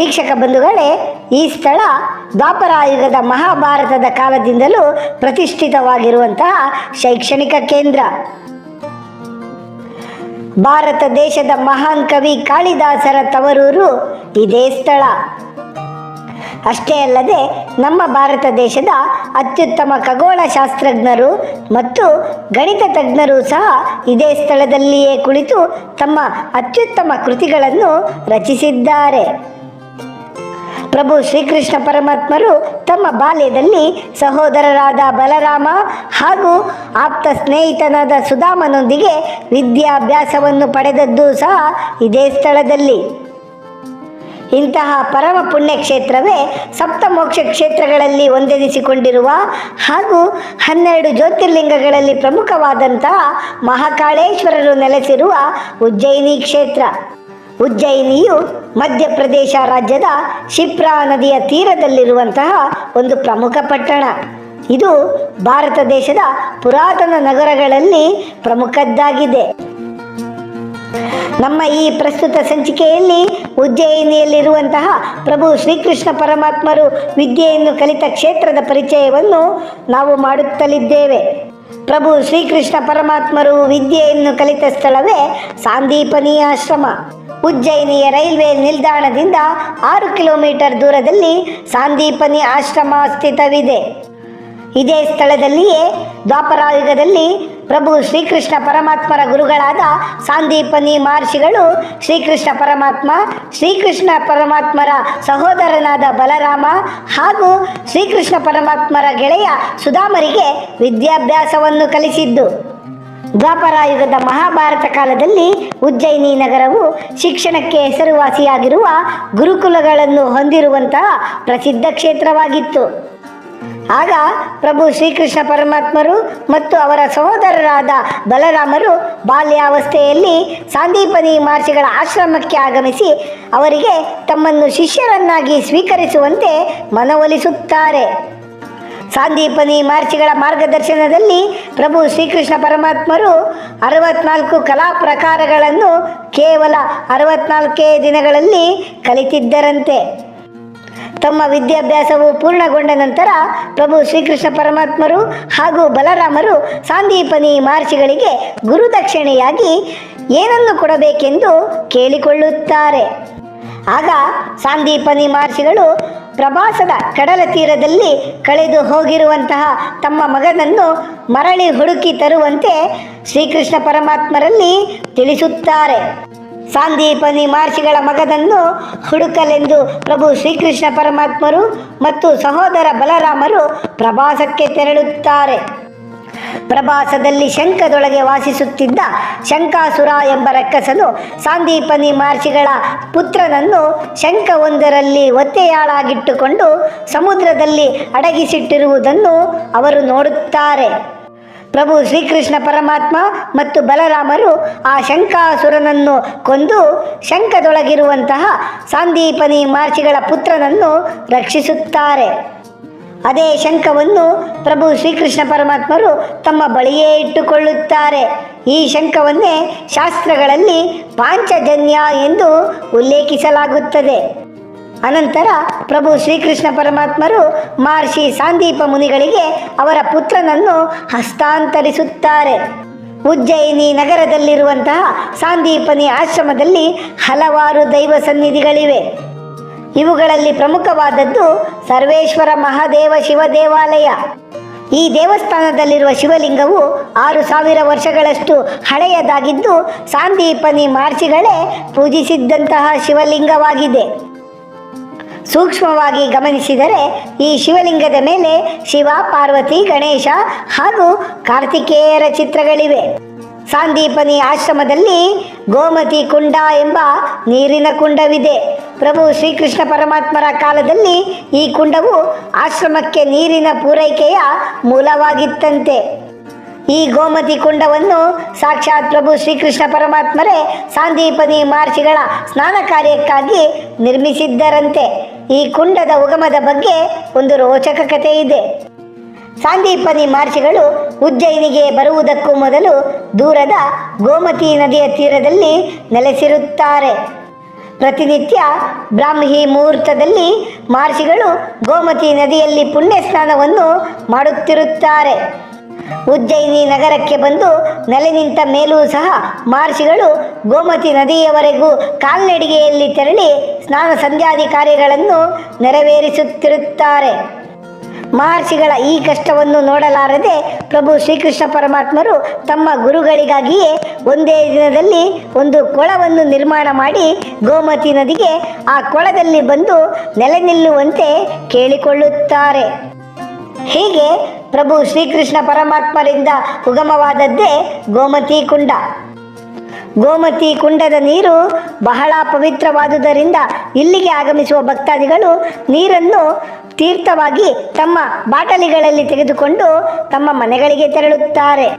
ವೀಕ್ಷಕ ಬಂಧುಗಳೇ, ಈ ಸ್ಥಳ ದ್ವಾಪರಾಯುಗದ ಮಹಾಭಾರತದ ಕಾಲದಿಂದಲೂ ಪ್ರತಿಷ್ಠಿತವಾಗಿರುವಂತಹ ಶೈಕ್ಷಣಿಕ ಕೇಂದ್ರ. ಭಾರತ ದೇಶದ ಮಹಾನ್ ಕವಿ ಕಾಳಿದಾಸರ ತವರೂರು ಇದೇ ಸ್ಥಳ. ಅಷ್ಟೇ ಅಲ್ಲದೆ, ನಮ್ಮ ಭಾರತ ದೇಶದ ಅತ್ಯುತ್ತಮ ಖಗೋಳ ಶಾಸ್ತ್ರಜ್ಞರು ಮತ್ತು ಗಣಿತ ತಜ್ಞರು ಸಹ ಇದೇ ಸ್ಥಳದಲ್ಲಿಯೇ ಕುಳಿತು ತಮ್ಮ ಅತ್ಯುತ್ತಮ ಕೃತಿಗಳನ್ನು ರಚಿಸಿದ್ದಾರೆ. ಪ್ರಭು ಶ್ರೀಕೃಷ್ಣ ಪರಮಾತ್ಮರು ತಮ್ಮ ಬಾಲ್ಯದಲ್ಲಿ ಸಹೋದರರಾದ ಬಲರಾಮ ಹಾಗೂ ಆಪ್ತ ಸ್ನೇಹಿತನಾದ ಸುಧಾಮನೊಂದಿಗೆ ವಿದ್ಯಾಭ್ಯಾಸವನ್ನು ಪಡೆದದ್ದು ಸಹ ಇದೇ ಸ್ಥಳದಲ್ಲಿ. ಇಂತಹ ಪರಮ ಪುಣ್ಯ ಕ್ಷೇತ್ರವೇ ಸಪ್ತಮೋಕ್ಷ ಕ್ಷೇತ್ರಗಳಲ್ಲಿ ಒಂದೆನಿಸಿಕೊಂಡಿರುವ ಹಾಗೂ ಹನ್ನೆರಡು ಜ್ಯೋತಿರ್ಲಿಂಗಗಳಲ್ಲಿ ಪ್ರಮುಖವಾದಂತಹ ಮಹಾಕಾಳೇಶ್ವರರು ನೆಲೆಸಿರುವ ಉಜ್ಜಯಿನಿ ಕ್ಷೇತ್ರ. ಉಜ್ಜಯಿನಿಯು ಮಧ್ಯಪ್ರದೇಶ ರಾಜ್ಯದ ಶಿಪ್ರಾ ನದಿಯ ತೀರದಲ್ಲಿರುವಂತಹ ಒಂದು ಪ್ರಮುಖ ಪಟ್ಟಣ. ಇದು ಭಾರತ ದೇಶದ ಪುರಾತನ ನಗರಗಳಲ್ಲಿ ಪ್ರಮುಖದ್ದಾಗಿದೆ. ನಮ್ಮ ಈ ಪ್ರಸ್ತುತ ಸಂಚಿಕೆಯಲ್ಲಿ ಉಜ್ಜಯಿನಿಯಲ್ಲಿರುವಂತಹ ಪ್ರಭು ಶ್ರೀಕೃಷ್ಣ ಪರಮಾತ್ಮರು ವಿದ್ಯೆಯನ್ನು ಕಲಿತ ಕ್ಷೇತ್ರದ ಪರಿಚಯವನ್ನು ನಾವು ಮಾಡುತ್ತಲಿದ್ದೇವೆ. ಪ್ರಭು ಶ್ರೀಕೃಷ್ಣ ಪರಮಾತ್ಮರು ವಿದ್ಯೆಯನ್ನು ಕಲಿತ ಸ್ಥಳವೇ ಸಾಂದೀಪನೀಯ ಆಶ್ರಮ. ಉಜ್ಜಯಿನಿಯ ರೈಲ್ವೆ ನಿಲ್ದಾಣದಿಂದ ಆರು ಕಿಲೋಮೀಟರ್ ದೂರದಲ್ಲಿ ಸಾಂದೀಪನಿ ಆಶ್ರಮ ಸ್ಥಿತವಿದೆ. ಇದೇ ಸ್ಥಳದಲ್ಲಿಯೇ ದ್ವಾಪರಾಯುಗದಲ್ಲಿ ಪ್ರಭು ಶ್ರೀಕೃಷ್ಣ ಪರಮಾತ್ಮರ ಗುರುಗಳಾದ ಸಾಂದೀಪನಿ ಮಹರ್ಷಿಗಳು ಶ್ರೀಕೃಷ್ಣ ಪರಮಾತ್ಮ, ಶ್ರೀಕೃಷ್ಣ ಪರಮಾತ್ಮರ ಸಹೋದರನಾದ ಬಲರಾಮ ಹಾಗೂ ಶ್ರೀಕೃಷ್ಣ ಪರಮಾತ್ಮರ ಗೆಳೆಯ ಸುಧಾಮರಿಗೆ ವಿದ್ಯಾಭ್ಯಾಸವನ್ನು ಕಲಿಸಿದ್ದು. ದ್ವಾಪರಾಯುಗದ ಮಹಾಭಾರತ ಕಾಲದಲ್ಲಿ ಉಜ್ಜಯಿನಿ ನಗರವು ಶಿಕ್ಷಣಕ್ಕೆ ಹೆಸರುವಾಸಿಯಾಗಿರುವ ಗುರುಕುಲಗಳನ್ನು ಹೊಂದಿರುವಂತಹ ಪ್ರಸಿದ್ಧ ಕ್ಷೇತ್ರವಾಗಿತ್ತು. ಆಗ ಪ್ರಭು ಶ್ರೀಕೃಷ್ಣ ಪರಮಾತ್ಮರು ಮತ್ತು ಅವರ ಸಹೋದರರಾದ ಬಲರಾಮರು ಬಾಲ್ಯಾವಸ್ಥೆಯಲ್ಲಿ ಸಾಂದೀಪನಿ ಮಹರ್ಷಿಗಳ ಆಶ್ರಮಕ್ಕೆ ಆಗಮಿಸಿ ಅವರಿಗೆ ತಮ್ಮನ್ನು ಶಿಷ್ಯರನ್ನಾಗಿ ಸ್ವೀಕರಿಸುವಂತೆ ಮನವೊಲಿಸುತ್ತಾರೆ. ಸಾಂದೀಪನಿ ಮಹರ್ಷಿಗಳ ಮಾರ್ಗದರ್ಶನದಲ್ಲಿ ಪ್ರಭು ಶ್ರೀಕೃಷ್ಣ ಪರಮಾತ್ಮರು ಅರವತ್ನಾಲ್ಕು ಕಲಾ ಪ್ರಕಾರಗಳನ್ನು ಕೇವಲ ಅರವತ್ನಾಲ್ಕೇ ದಿನಗಳಲ್ಲಿ ಕಲಿತಿದ್ದರಂತೆ. ತಮ್ಮ ವಿದ್ಯಾಭ್ಯಾಸವು ಪೂರ್ಣಗೊಂಡ ನಂತರ ಪ್ರಭು ಶ್ರೀಕೃಷ್ಣ ಪರಮಾತ್ಮರು ಹಾಗೂ ಬಲರಾಮರು ಸಾಂದೀಪನಿ ಮಹರ್ಷಿಗಳಿಗೆ ಗುರುದಕ್ಷಿಣೆಯಾಗಿ ಏನನ್ನು ಕೊಡಬೇಕೆಂದು ಕೇಳಿಕೊಳ್ಳುತ್ತಾರೆ. ಆಗ ಸಾಂದೀಪನಿ ಮಹರ್ಷಿಗಳು ಪ್ರವಾಸದ ಕಡಲ ತೀರದಲ್ಲಿ ಕಳೆದು ಹೋಗಿರುವಂತಹ ತಮ್ಮ ಮಗನನ್ನು ಮರಳಿ ಹುಡುಕಿ ತರುವಂತೆ ಶ್ರೀಕೃಷ್ಣ ಪರಮಾತ್ಮರಲ್ಲಿ ತಿಳಿಸುತ್ತಾರೆ. ಸಾಂದೀಪನಿ ಮಹರ್ಷಿಗಳ ಮಗನನ್ನು ಹುಡುಕಲೆಂದು ಪ್ರಭು ಶ್ರೀಕೃಷ್ಣ ಪರಮಾತ್ಮರು ಮತ್ತು ಸಹೋದರ ಬಲರಾಮರು ಪ್ರವಾಸಕ್ಕೆ ತೆರಳುತ್ತಾರೆ. ಪ್ರವಾಸದಲ್ಲಿ ಶಂಖದೊಳಗೆ ವಾಸಿಸುತ್ತಿದ್ದ ಶಂಕಾಸುರ ಎಂಬ ರಕ್ಕಸನು ಸಾಂದೀಪನಿ ಮಹರ್ಷಿಗಳ ಪುತ್ರನನ್ನು ಶಂಖವೊಂದರಲ್ಲಿ ಒತ್ತೆಯಾಳಾಗಿಟ್ಟುಕೊಂಡು ಸಮುದ್ರದಲ್ಲಿ ಅಡಗಿಸಿಟ್ಟಿರುವುದನ್ನು ಅವರು ನೋಡುತ್ತಾರೆ. ಪ್ರಭು ಶ್ರೀಕೃಷ್ಣ ಪರಮಾತ್ಮ ಮತ್ತು ಬಲರಾಮರು ಆ ಶಂಕಾಸುರನನ್ನು ಕೊಂದು ಶಂಖದೊಳಗಿರುವಂತಹ ಸಾಂದೀಪನಿ ಮಹರ್ಷಿಗಳ ಪುತ್ರನನ್ನು ರಕ್ಷಿಸುತ್ತಾರೆ. ಅದೇ ಶಂಖವನ್ನು ಪ್ರಭು ಶ್ರೀಕೃಷ್ಣ ಪರಮಾತ್ಮರು ತಮ್ಮ ಬಳಿಯೇ ಇಟ್ಟುಕೊಳ್ಳುತ್ತಾರೆ. ಈ ಶಂಖವನ್ನೇ ಶಾಸ್ತ್ರಗಳಲ್ಲಿ ಪಾಂಚಜನ್ಯ ಎಂದು ಉಲ್ಲೇಖಿಸಲಾಗುತ್ತದೆ. ಅನಂತರ ಪ್ರಭು ಶ್ರೀಕೃಷ್ಣ ಪರಮಾತ್ಮರು ಮಹರ್ಷಿ ಸಾಂದೀಪ ಮುನಿಗಳಿಗೆ ಅವರ ಪುತ್ರನನ್ನು ಹಸ್ತಾಂತರಿಸುತ್ತಾರೆ. ಉಜ್ಜಯಿನಿ ನಗರದಲ್ಲಿರುವಂತಹ ಸಾಂದೀಪನಿ ಆಶ್ರಮದಲ್ಲಿ ಹಲವಾರು ದೈವ ಸನ್ನಿಧಿಗಳಿವೆ. ಇವುಗಳಲ್ಲಿ ಪ್ರಮುಖವಾದದ್ದು ಸರ್ವೇಶ್ವರ ಮಹಾದೇವ ಶಿವ ದೇವಾಲಯ. ಈ ದೇವಸ್ಥಾನದಲ್ಲಿರುವ ಶಿವಲಿಂಗವು ಆರು ಸಾವಿರ ವರ್ಷಗಳಷ್ಟು ಹಳೆಯದಾಗಿದ್ದು ಸಾಂದೀಪನಿ ಮಾರ್ಚಿಗಳೇ ಪೂಜಿಸಿದ್ದಂತಹ ಶಿವಲಿಂಗವಾಗಿದೆ. ಸೂಕ್ಷ್ಮವಾಗಿ ಗಮನಿಸಿದರೆ ಈ ಶಿವಲಿಂಗದ ಮೇಲೆ ಶಿವ, ಪಾರ್ವತಿ, ಗಣೇಶ ಹಾಗೂ ಕಾರ್ತಿಕೇಯರ ಚಿತ್ರಗಳಿವೆ. ಸಾಂದೀಪನಿ ಆಶ್ರಮದಲ್ಲಿ ಗೋಮತಿ ಕುಂಡ ಎಂಬ ನೀರಿನ ಕುಂಡವಿದೆ. ಪ್ರಭು ಶ್ರೀಕೃಷ್ಣ ಪರಮಾತ್ಮರ ಕಾಲದಲ್ಲಿ ಈ ಕುಂಡವು ಆಶ್ರಮಕ್ಕೆ ನೀರಿನ ಪೂರೈಕೆಯ ಮೂಲವಾಗಿತ್ತಂತೆ. ಈ ಗೋಮತಿ ಕುಂಡವನ್ನು ಸಾಕ್ಷಾತ್ ಪ್ರಭು ಶ್ರೀಕೃಷ್ಣ ಪರಮಾತ್ಮರೇ ಸಾಂದೀಪನಿ ಮಹರ್ಷಿಗಳ ಸ್ನಾನ ಕಾರ್ಯಕ್ಕಾಗಿ ನಿರ್ಮಿಸಿದ್ದರಂತೆ. ಈ ಕುಂಡದ ಉಗಮದ ಬಗ್ಗೆ ಒಂದು ರೋಚಕ ಕಥೆ ಇದೆ. ಸಾಂದೀಪನಿ ಮಹರ್ಷಿಗಳು ಉಜ್ಜಯಿನಿಗೆ ಬರುವುದಕ್ಕೂ ಮೊದಲು ದೂರದ ಗೋಮತಿ ನದಿಯ ತೀರದಲ್ಲಿ ನೆಲೆಸಿರುತ್ತಾರೆ. ಪ್ರತಿನಿತ್ಯ ಬ್ರಾಹ್ಮಿ ಮುಹೂರ್ತದಲ್ಲಿ ಮಹರ್ಷಿಗಳು ಗೋಮತಿ ನದಿಯಲ್ಲಿ ಪುಣ್ಯ ಸ್ನಾನವನ್ನು ಮಾಡುತ್ತಿರುತ್ತಾರೆ. ಉಜ್ಜಯಿನಿ ನಗರಕ್ಕೆ ಬಂದು ನೆಲೆ ನಿಂತ ಮೇಲೂ ಸಹ ಮಹರ್ಷಿಗಳು ಗೋಮತಿ ನದಿಯವರೆಗೂ ಕಾಲ್ನಡಿಗೆಯಲ್ಲಿ ತೆರಳಿ ಸ್ನಾನ ಸಂಧ್ಯಾಧಿಕಾರಿಗಳನ್ನು ನೆರವೇರಿಸುತ್ತಿರುತ್ತಾರೆ. ಮಹರ್ಷಿಗಳ ಈ ಕಷ್ಟವನ್ನು ನೋಡಲಾರದೆ ಪ್ರಭು ಶ್ರೀಕೃಷ್ಣ ಪರಮಾತ್ಮರು ತಮ್ಮ ಗುರುಗಳಿಗಾಗಿಯೇ ಒಂದೇ ದಿನದಲ್ಲಿ ಒಂದು ಕೊಳವನ್ನು ನಿರ್ಮಾಣ ಮಾಡಿ ಗೋಮತಿ ನದಿಗೆ ಆ ಕೊಳದಲ್ಲಿ ಬಂದು ನೆಲೆ ನಿಲ್ಲುವಂತೆ ಕೇಳಿಕೊಳ್ಳುತ್ತಾರೆ. ಹೀಗೆ ಪ್ರಭು ಶ್ರೀಕೃಷ್ಣ ಪರಮಾತ್ಮರಿಂದ ಉಗಮವಾದದ್ದೇ ಗೋಮತಿ ಕುಂಡ ಗೋಮತಿ ಕುಂಡದ ನೀರು ಬಹಳ ಪವಿತ್ರವಾದುದರಿಂದ ಇಲ್ಲಿಗೆ ಆಗಮಿಸುವ ಭಕ್ತಾದಿಗಳು ನೀರನ್ನು ತೀರ್ಥವಾಗಿ ತಮ್ಮ ಬಾಟಲಿಗಳಲ್ಲಿ ತೆಗೆದುಕೊಂಡು ತಮ್ಮ ಮನೆಗಳಿಗೆ ತೆರಳುತ್ತಾರೆ.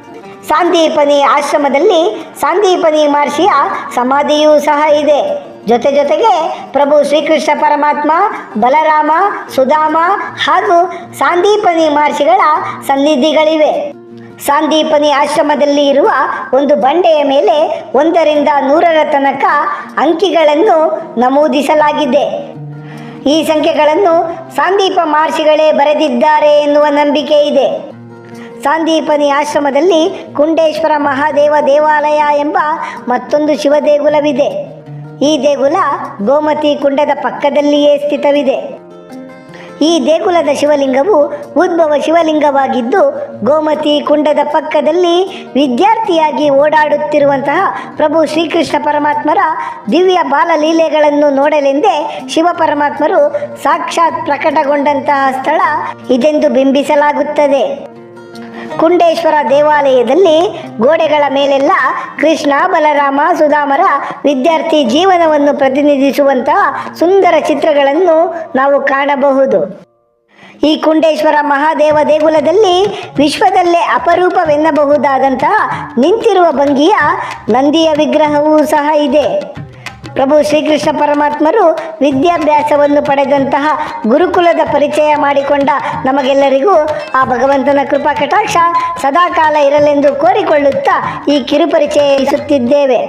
ಸಾಂದೀಪನಿ ಆಶ್ರಮದಲ್ಲಿ ಸಾಂದೀಪನಿ ಮಹರ್ಷಿಯ ಸಮಾಧಿಯೂ ಸಹ ಇದೆ. ಜೊತೆ ಜೊತೆಗೆ ಪ್ರಭು ಶ್ರೀಕೃಷ್ಣ ಪರಮಾತ್ಮ, ಬಲರಾಮ, ಸುಧಾಮ ಹಾಗೂ ಸಾಂದೀಪನಿ ಮಹರ್ಷಿಗಳ ಸನ್ನಿಧಿಗಳಿವೆ. ಸಾಂದೀಪನಿ ಆಶ್ರಮದಲ್ಲಿ ಇರುವ ಒಂದು ಬಂಡೆಯ ಮೇಲೆ ಒಂದರಿಂದ ನೂರರ ತನಕ ಅಂಕಿಗಳನ್ನು ನಮೂದಿಸಲಾಗಿದೆ. ಈ ಸಂಖ್ಯೆಗಳನ್ನು ಸಾಂದೀಪ ಮಹರ್ಷಿಗಳೇ ಬರೆದಿದ್ದಾರೆ ಎನ್ನುವ ನಂಬಿಕೆ ಇದೆ. ಸಾಂದೀಪನಿ ಆಶ್ರಮದಲ್ಲಿ ಕುಂಡೇಶ್ವರ ಮಹಾದೇವ ದೇವಾಲಯ ಎಂಬ ಮತ್ತೊಂದು ಶಿವ ದೇಗುಲವಿದೆ ಈ ದೇಗುಲ ಗೋಮತಿ ಕುಂಡದ ಪಕ್ಕದಲ್ಲಿಯೇ ಸ್ಥಿತವಿದೆ. ಈ ದೇಗುಲದ ಶಿವಲಿಂಗವು ಉದ್ಭವ ಶಿವಲಿಂಗವಾಗಿದ್ದು ಗೋಮತಿ ಕುಂಡದ ಪಕ್ಕದಲ್ಲಿ ವಿದ್ಯಾರ್ಥಿಯಾಗಿ ಓಡಾಡುತ್ತಿರುವಂತಹ ಪ್ರಭು ಶ್ರೀಕೃಷ್ಣ ಪರಮಾತ್ಮರ ದಿವ್ಯ ಬಾಲಲೀಲೆಗಳನ್ನು ನೋಡಲೆಂದೇ ಶಿವ ಪರಮಾತ್ಮರು ಸಾಕ್ಷಾತ್ ಪ್ರಕಟಗೊಂಡಂತಹ ಸ್ಥಳ ಇದೆಂದು ಬಿಂಬಿಸಲಾಗುತ್ತದೆ. ಕುಂಡೇಶ್ವರ ದೇವಾಲಯದಲ್ಲಿ ಗೋಡೆಗಳ ಮೇಲೆಲ್ಲ ಕೃಷ್ಣ, ಬಲರಾಮ, ಸುಧಾಮರ ವಿದ್ಯಾರ್ಥಿ ಜೀವನವನ್ನು ಪ್ರತಿನಿಧಿಸುವಂತಹ ಸುಂದರ ಚಿತ್ರಗಳನ್ನು ನಾವು ಕಾಣಬಹುದು. ಈ ಕುಂಡೇಶ್ವರ ಮಹಾದೇವ ದೇಗುಲದಲ್ಲಿ ವಿಶ್ವದಲ್ಲೇ ಅಪರೂಪವೆನ್ನಬಹುದಾದಂತಹ ನಿಂತಿರುವ ಭಂಗಿಯ ನಂದಿಯ ವಿಗ್ರಹವೂ ಸಹ ಇದೆ. ಪ್ರಭು ಶ್ರೀಕೃಷ್ಣ ಪರಮಾತ್ಮರು ವಿದ್ಯಾಭ್ಯಾಸವನ್ನು ಪಡೆದಂತಹ ಗುರುಕುಲದ ಪರಿಚಯ ಮಾಡಿಕೊಂಡ ನಮಗೆಲ್ಲರಿಗೂ ಆ ಭಗವಂತನ ಕೃಪಾ ಕಟಾಕ್ಷ ಸದಾಕಾಲ ಇರಲೆಂದು ಕೋರಿಕೊಳ್ಳುತ್ತಾ ಈ ಕಿರುಪರಿಚಯಿಸುತ್ತಿದ್ದೇವೆ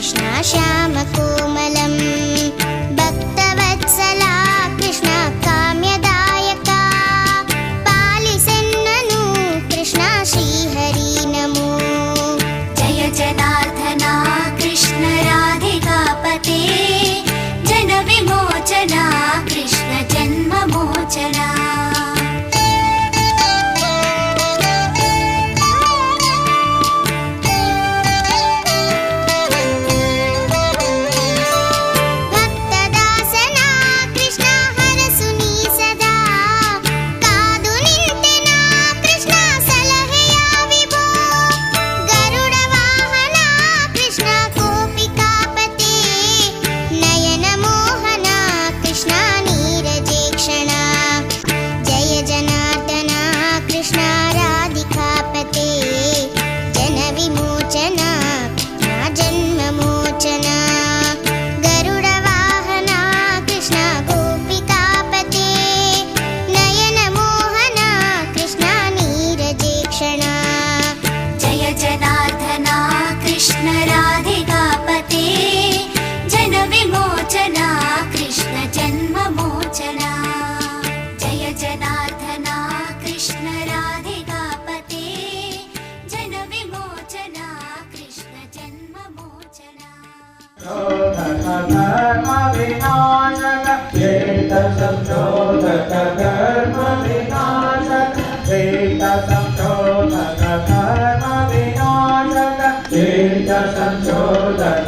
Krishna श्यामकोमल Chota, chota, chota, chota, chota, chota, chota, chota, chota, chota, chota, chota, chota, chota, chota, chota, chota, chota, chota,